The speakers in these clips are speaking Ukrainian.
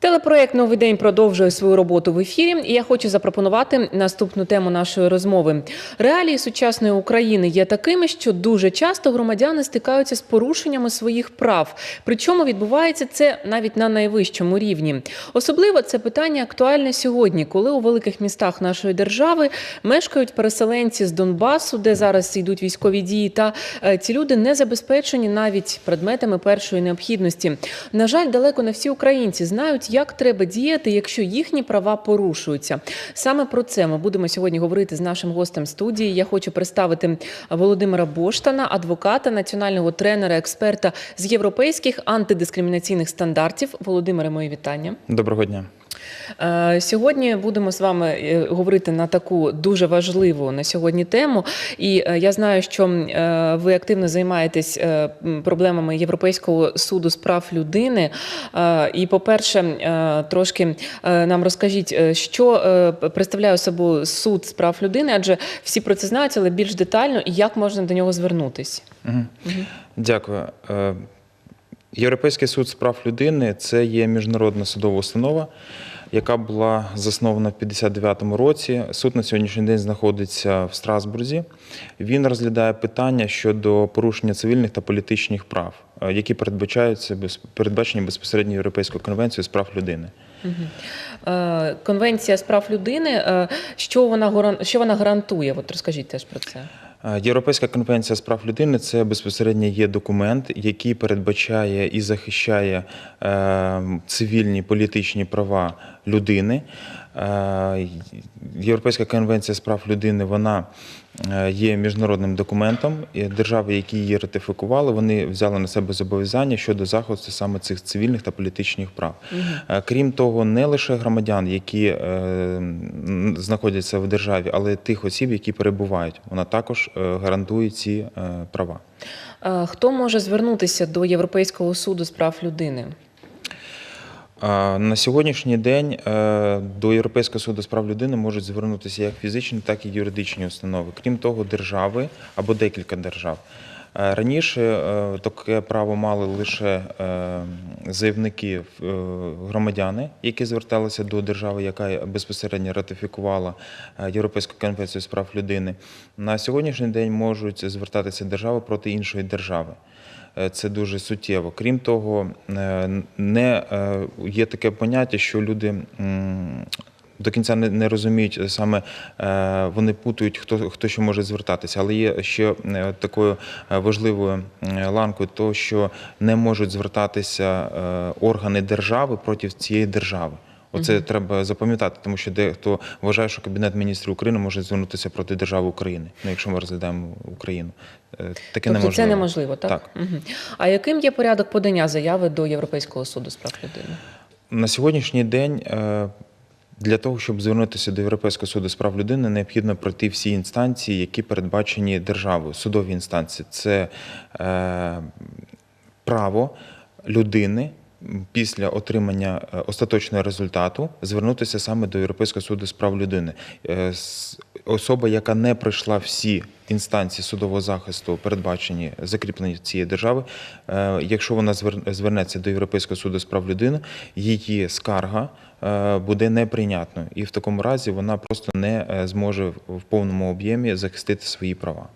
Телепроект Новий день продовжує свою роботу в ефірі. І я хочу запропонувати наступну тему нашої розмови. Реалії сучасної України є такими, що дуже часто громадяни стикаються з порушеннями своїх прав. Причому відбувається це навіть на найвищому рівні. Особливо це питання актуальне сьогодні, коли у великих містах нашої держави мешкають переселенці з Донбасу, де зараз йдуть військові дії. Та е, ці люди не забезпечені навіть предметами першої необхідності. На жаль, далеко не всі українці знають, як треба діяти, якщо їхні права порушуються. Саме про це ми будемо сьогодні говорити з нашим гостем студії. Я хочу представити Володимира Боштана, адвоката, національного тренера, експерта з європейських антидискримінаційних стандартів. Володимире, моє вітання. Доброго дня. Е, Сьогодні будемо з вами е, говорити на таку дуже важливу на сьогодні тему. І е, я знаю, що ви активно займаєтесь проблемами Європейського суду з прав людини. І, по-перше, трошки нам розкажіть, що представляє собою суд з прав людини, адже всі про це знають, але більш детально і як можна до нього звернутись. Мгм. Дякую. Європейський суд з прав людини це є міжнародна судова установа, яка була заснована в 59-му році. Суд на сьогоднішній день знаходиться в Страсбурзі. Він розглядає питання щодо порушення цивільних та політичних прав, е, які передбачаються передбачені безпосередньо Європейською конвенцією з прав людини. Е, Конвенція з прав людини, е, що вона що вона гарантує? От розкажіть теж про це. Е, Європейська конвенція з прав людини це безпосередньо є документ, який передбачає і захищає е, цивільні політичні права людини. Е, Європейська конвенція з прав людини вона е, є міжнародним документом. І держави, які її ратифікували, вони взяли на себе зобов'язання щодо захисту саме цих цивільних та політичних прав. Е, Крім того, не лише громадян, які знаходяться в державі, але й тих осіб, які перебувають. Вона також гарантує ці права. Хто може звернутися до Європейського суду з прав людини? На сьогоднішній день е, до Європейського суду з прав людини можуть звернутися як фізичні, так і юридичні установи. Крім того, держави або декілька держав. Е, Раніше е, таке право мали лише е, заявники, громадяни, які зверталися до держави, яка безпосередньо ратифікувала Європейську конвенцію з прав людини. На сьогоднішній день можуть звертатися держави проти іншої держави. Це дуже суттєво. Крім того, не є таке поняття, що люди. До кінця не, не розуміють саме е, вони путають, хто хто що може звертатися, але є ще е, такою е, важливою е, ланкою, то що не можуть звертатися е, органи держави проти цієї держави. Оце треба запам'ятати, тому що дехто вважає, що Кабінет міністрів України може звернутися проти держави України. Ну, якщо ми розглядаємо Україну, Е, таке тобто неможливо. це неможливо, так? Так. Мгм. А яким є порядок подання заяви до Європейського суду з прав людини? На сьогоднішній день е, для того, щоб звернутися до Європейського суду з прав людини, необхідно пройти всі інстанції, які передбачені державою, судові інстанції. Це е, право людини. Після отримання е, остаточного результату звернутися саме до Європейського суду з прав людини. Е, Особа, яка не пройшла всі інстанції судового захисту, передбачені закріплені цієї держави, е, якщо вона звер- звернеться до Європейського суду з прав людини, її скарга буде неприйнятною, і в такому разі вона просто не е, зможе в- повному об'ємі захистити свої права.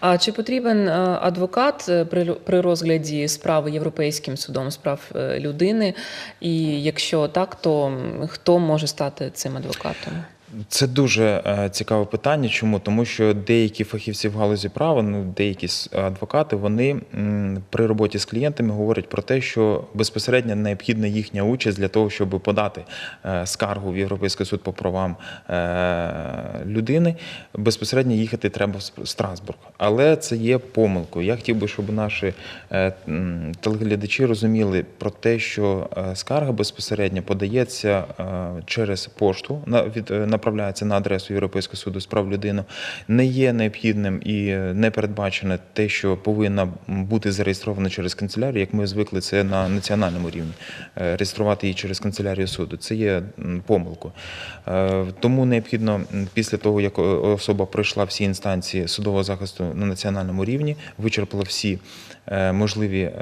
А чи потрібен е, адвокат е, при розгляді справи Європейським судом з прав е, людини? І якщо так, то хто може стати цим адвокатом? Це дуже е, цікаве питання. Чому? Тому що деякі фахівці в галузі права, ну деякі адвокати, вони при роботі з клієнтами говорять про те, що безпосередньо необхідна їхня участь для того, щоб подати е, скаргу в Європейський суд по правам е, людини. Безпосередньо їхати треба в Страсбург. Але це є помилкою. Я хотів би, щоб наші телеглядачі розуміли про те, що скарга безпосередньо подається через пошту, на- від, е, направляється на адресу Європейського суду з прав людини. Не є необхідним і е, не передбачене те, що повинна бути зареєстрована через канцелярію, як ми звикли це на національному рівні. Е, Реєструвати її через канцелярію суду. Це є м, помилкою. Е, Тому необхідно після того, як особа пройшла всі інстанції судового захисту на національному рівні, вичерпала всі можливі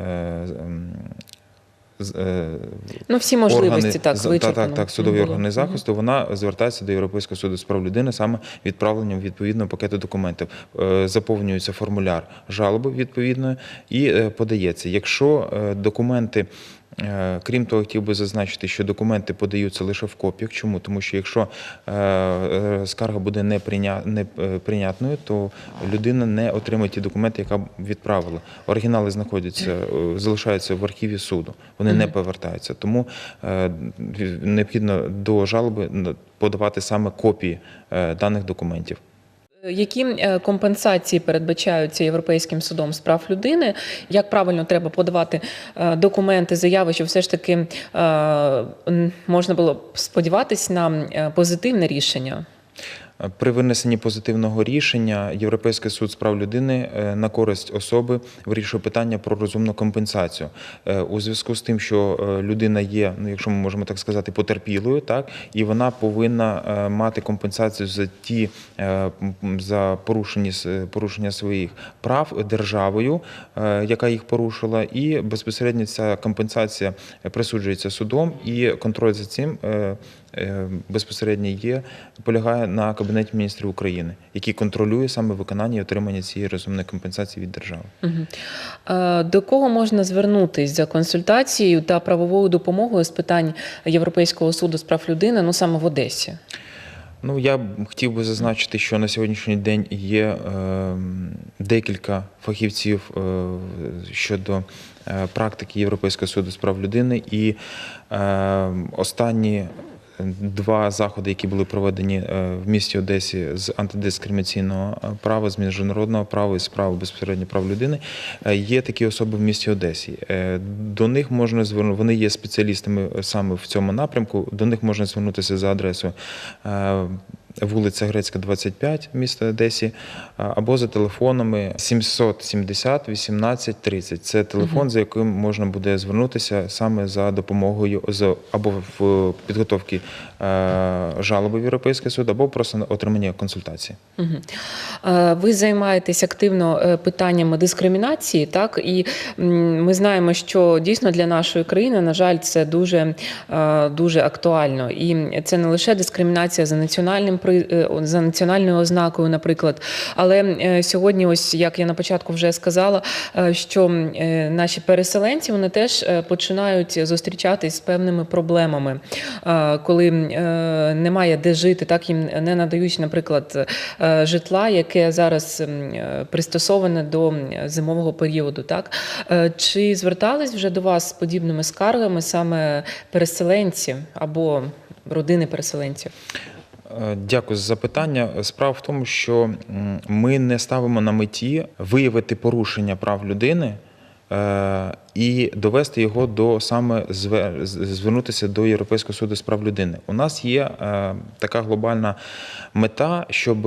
Ну, всі можливості органи, так вичерпано. так, так, судові було. органи захисту, вона звертається до Європейського суду з прав людини саме відправленням відповідного пакету документів. Е, Заповнюється формуляр жалоби відповідної і е, подається. Якщо е, документи. Е, Крім того, хотів би зазначити, що документи подаються лише в копіях. Чому? Тому що якщо е, е, скарга буде не, прийня, е, прийнятною, то людина не отримає ті документи, яка відправила. Оригінали знаходяться, залишаються в архіві суду. Вони не повертаються. Тому необхідно до жалоби подавати саме копії даних документів. Які е, компенсації передбачаються Європейським судом з прав людини? Як правильно треба подавати е, документи, заяви, щоб все ж таки е, можна було сподіватись на позитивне рішення? При винесенні позитивного рішення Європейський суд з прав людини е, на користь особи вирішує питання про розумну компенсацію Е, у зв'язку з тим, що е, людина є, ну якщо ми можемо так сказати, потерпілою, так і вона повинна е, мати компенсацію за ті е, за порушені с- порушення своїх прав державою, е, яка їх порушила, і безпосередньо ця компенсація присуджується судом, і контроль за цим. Е, безпосередньо є, полягає на Кабінеті міністрів України, який контролює саме виконання і отримання цієї розумної компенсації від держави. Е, До кого можна звернутись за консультацією та правовою допомогою з питань Європейського суду з прав людини, ну саме в Одесі? Ну я б хотів би зазначити, що на сьогоднішній день є е, декілька фахівців е, щодо е, практики Європейського суду з прав людини, і е, останні. Два заходи, які були проведені е, в місті Одесі з антидискримінаційного е, права, з міжнародного права і з права безпосередньо прав людини, е, є такі особи в місті Одесі. До них можна звернути, вони є спеціалістами саме в цьому напрямку. До них можна звернутися за адресою вулиця Грецька, 25, місто Одесі, або за телефонами 770 18 30. Це телефон, за яким можна буде звернутися саме за допомогою або в підготовці е, жалоби в Європейський суд, або просто на отримання консультації. Е, Ви займаєтесь активно е, питаннями дискримінації, так і ми знаємо, що дійсно для нашої країни, на жаль, це дуже, дуже актуально. І це не лише дискримінація за національним при- е, за національною ознакою, наприклад. Але е, сьогодні, ось як я на початку вже сказала, е, що е, наші переселенці вони теж е, починають зустрічатись з певними проблемами, Е, коли е, немає де жити, так їм не надають, наприклад, е, житла, яке зараз е, пристосоване до зимового періоду. Так Е, чи звертались вже до вас з подібними скаргами саме переселенці або родини переселенців? Е, Дякую за запитання. Справа в тому, що ми не ставимо на меті виявити порушення прав людини е, і довести його до саме зве- звернутися до Європейського суду з прав людини. У нас є е, така глобальна мета, щоб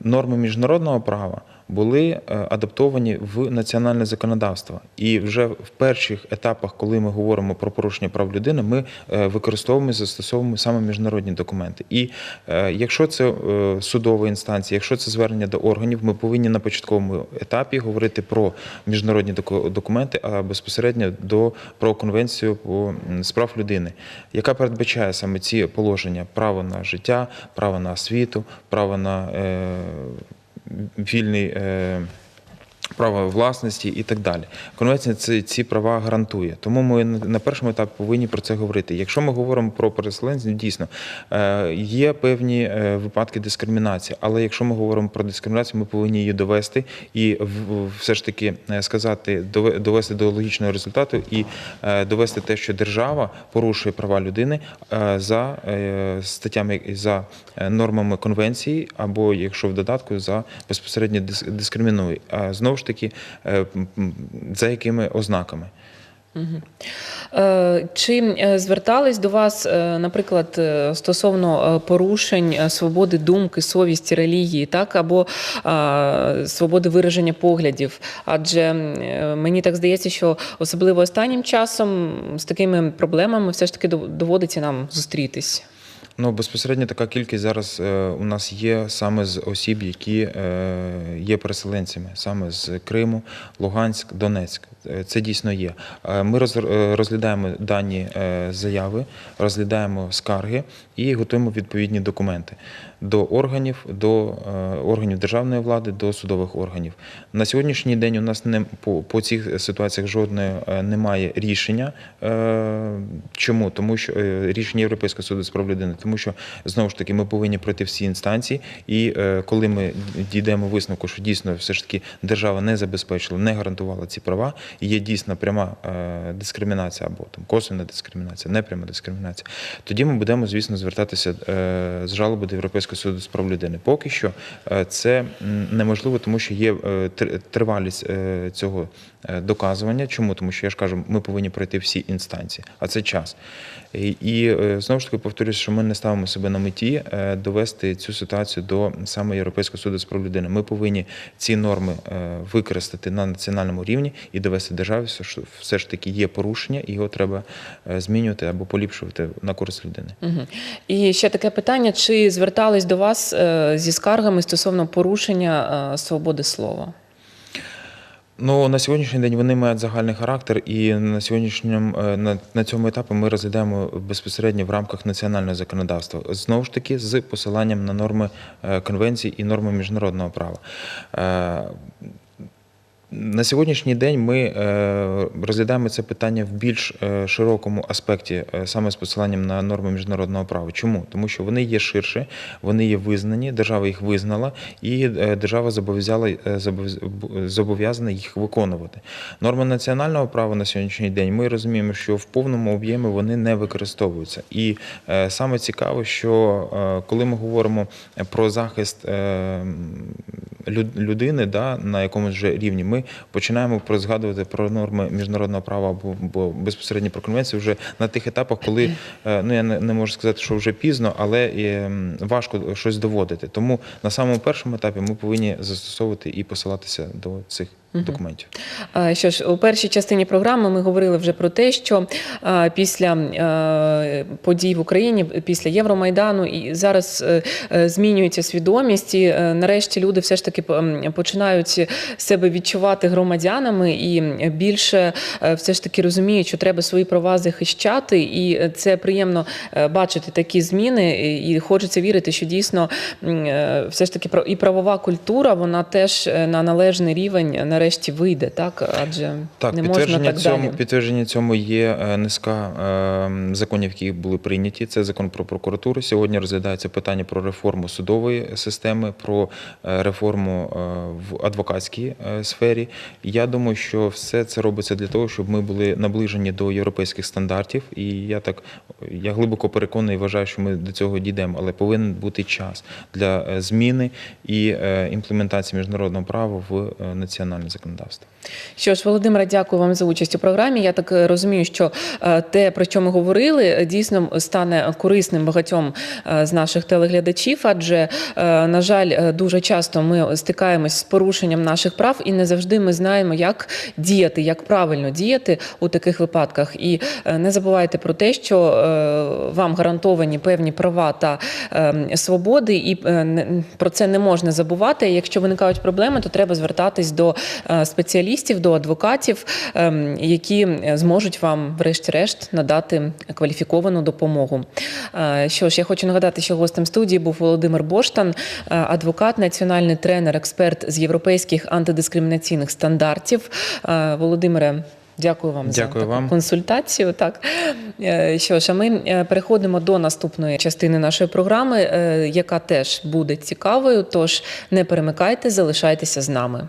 норми міжнародного права були е, адаптовані в національне законодавство. І вже в перших етапах, коли ми говоримо про порушення прав людини, ми е, використовуємо і застосовуємо саме міжнародні документи. І е, якщо це судова інстанція, якщо це звернення до органів, ми повинні на початковому етапі говорити про міжнародні доку- документи, а безпосередньо до про конвенцію з прав людини, яка передбачає саме ці положення: право на життя, право на освіту, право на вільний. Е, Право власності і так далі. Конвенція ці, ці права гарантує. Тому ми на першому етапі повинні про це говорити. Якщо ми говоримо про переселенців, дійсно е, є певні е, випадки дискримінації, але якщо ми говоримо про дискримінацію, ми повинні її довести і все ж таки е, сказати, дове- довести до логічного результату і довести те, що держава порушує права людини за статтями за нормами конвенції, або якщо в додатку за безпосередньо дис- дискримінує. Знову ж таки, е, за якими ознаками? Е, Чи е, звертались до вас, наприклад, стосовно порушень свободи думки, совісті, релігії, так або свободи вираження поглядів? Адже мені так здається, що особливо останнім часом з такими проблемами все ж таки доводиться нам зустрітись. Ну, безпосередньо така кількість зараз е, у нас є саме з осіб, які е, є переселенцями, саме з Криму, Луганськ, Донецьк. е, це дійсно є. Ми розглядаємо дані заяви, розглядаємо скарги і готуємо відповідні документи до органів, до е, органів державної влади, до судових органів. На сьогоднішній день у нас не по, по цих ситуаціях жодної е, немає рішення. Е, Чому? Тому що рішення Європейського суду з прав людини, тому що знову ж таки ми повинні пройти всі інстанції, і коли ми дійдемо висновку, що дійсно все ж таки держава не забезпечила, не гарантувала ці права, є дійсно пряма дискримінація або там косвенна дискримінація, непряма дискримінація, тоді ми будемо, звісно, звертатися з жалоби до Європейського суду з прав людини. Поки що е, це неможливо, тому що є е, тривалість е, цього доказування. Чому? Тому що я ж кажу, ми повинні пройти всі інстанції, а це час. І, і знову ж таки повторюю, що ми не ставимо себе на меті довести цю ситуацію до саме Європейського суду з прав людини. Ми повинні ці норми використати на національному рівні і довести державі, що все ж таки є порушення, і його треба змінювати або поліпшувати на користь людини. Мгм. І ще таке питання: чи звертались до вас е, зі скаргами стосовно порушення е, свободи слова? Ну на сьогоднішній день вони мають загальний характер, і на сьогоднішньому е, на, на цьому етапі ми розглядаємо безпосередньо в рамках національного законодавства. Знову ж таки, з посиланням на норми конвенції і норми міжнародного права. На сьогоднішній день ми е, розглядаємо це питання в більш е, широкому аспекті, е, саме з посиланням на норми міжнародного права. Чому? Тому що вони є ширше, вони є визнані, держава їх визнала, і держава зобов'язала зобов'язана їх виконувати. Норми національного права на сьогоднішній день ми розуміємо, що в повному об'ємі вони не використовуються. І саме цікаво, що коли ми говоримо про захист людини да, на якомусь же рівні, ми починаємо про- згадувати про норми міжнародного права або, безпосередньо про конвенцію вже на тих етапах, коли е, ну я не, можу сказати, що вже пізно, але важко щось доводити. Тому на самому першому етапі ми повинні застосовувати і посилатися до цих документів. Що ж, у першій частині програми ми говорили вже про те, що після подій в Україні, після Євромайдану, і зараз е, е, змінюється свідомість, і е, нарешті люди все ж таки починають себе відчувати громадянами і більше все ж таки розуміють, що треба свої права захищати, і це приємно бачити такі зміни. І хочеться вірити, що дійсно все ж таки і правова культура вона теж на належний рівень нарешті вийде, так адже Так, не можна так цьому далі. підтвердження цьому є е, низка е, законів, які були прийняті. Це закон про прокуратуру. Сьогодні розглядається питання про реформу судової системи, про е, реформу е, в адвокатській сфері. Я думаю, що все це робиться для того, щоб ми були наближені до європейських стандартів. І я так я глибоко переконаний, вважаю, що ми до цього дійдемо, але повинен бути час для зміни і імплементації міжнародного права в е, національне законодавство. Що ж, Володимира, дякую вам за участь у програмі. Я так е, розумію, що е, те, про що ми говорили, е, дійсно стане корисним багатьом з наших телеглядачів, адже, на жаль, дуже часто ми стикаємось з порушенням наших прав і не завжди ми знаємо, як діяти, як правильно діяти у таких випадках. І не забувайте про те, що вам гарантовані певні права та е, свободи, і про це не можна забувати. Якщо виникають проблеми, то треба звертатись до спеціалістів, до адвокатів, ем, які е, зможуть вам, врешті-решт, надати кваліфіковану допомогу. Е, Що ж, я хочу нагадати, що гостем студії був Володимир Боштан, е, адвокат, національний тренер, експерт з європейських антидискримінаційних стандартів. Е, Володимире. Дякую вам за таку вам. консультацію. Так Е, що ж, а ми е, переходимо до наступної частини нашої програми, е, яка теж буде цікавою. Тож не перемикайте, залишайтеся з нами.